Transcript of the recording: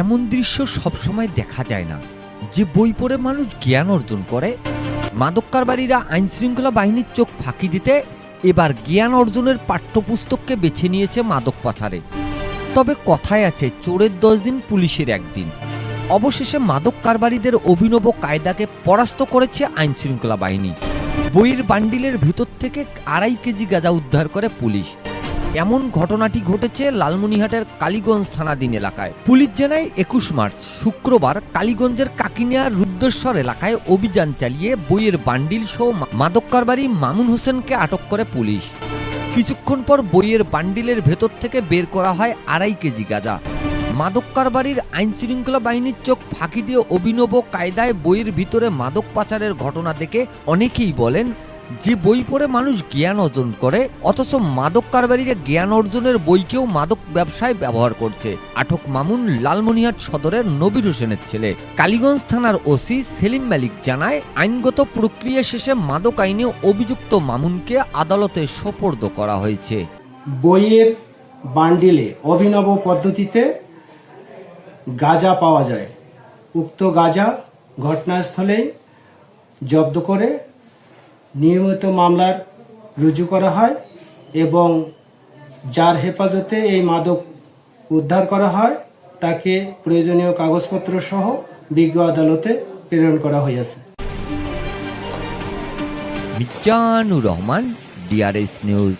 এমন দৃশ্য সবসময় দেখা যায় না, যে বই পড়ে মানুষ জ্ঞান অর্জন করে। মাদক কারবারিরা আইন শৃঙ্খলা বাহিনীর চোখ ফাঁকি দিতে এবার জ্ঞান অর্জনের পাঠ্যপুস্তককে বেছে নিয়েছে মাদক পাচারে। তবে কথায় আছে, চোরের দশ দিন পুলিশের একদিন। অবশেষে মাদক কারবারিদের অভিনব কায়দাকে পরাস্ত করেছে আইন শৃঙ্খলা বাহিনী। বইয়ের বান্ডিলের ভিতর থেকে আড়াই কেজি গাঁজা উদ্ধার করে পুলিশ। এমন ঘটনাটি ঘটেছে লালমনিহাটের কালীগঞ্জ থানাধীন এলাকায়। পুলিশ জানায়, একুশ মার্চ, শুক্রবার কালীগঞ্জের কাকিনিয়া রুদ্রেশ্বর এলাকায় অভিযান চালিয়ে বইয়ের বান্ডিল সহ মা- মাদক কারবারি মামুন হোসেনকে আটক করে পুলিশ। কিছুক্ষণ পর বইয়ের বান্ডিলের ভেতর থেকে বের করা হয় আড়াই কেজি গাঁজা। মাদক কারবারির আইন শৃঙ্খলা বাহিনীর চোখ ফাঁকি দিয়ে অভিনব কায়দায় বইয়ের ভিতরে মাদক পাচারের ঘটনা দেখে অনেকেই বলেন যে বই পড়ে মানুষ জ্ঞান অর্জন করে, অথচ মাদক কারবারিরা জ্ঞান অর্জনের বইকেও মাদক ব্যবসায় ব্যবহার করছে। আটক মামুন লালমনিহাট সদরের নবীর হোসেনের ছেলে। কালীগঞ্জ থানার ওসি সেলিম মালিক জানায়, আইনগত প্রক্রিয়া শেষে মাদক আইনে অভিযুক্ত মামুনকে আদালতে সোপর্দ করা হয়েছে। বইয়ের বান্ডিলে অভিনব পদ্ধতিতে গাঁজা পাওয়া যায়। উক্ত গাঁজা ঘটনাস্থলেই জব্দ করে নিয়মিত মামলার রুজু করা হয় এবং যার হেফাজতে এই মাদক উদ্ধার করা হয়, তাকে প্রয়োজনীয় কাগজপত্র সহ বিজ্ঞ আদালতে প্রেরণ করা হইয়াছে। Mizanur Rahman, DRS news.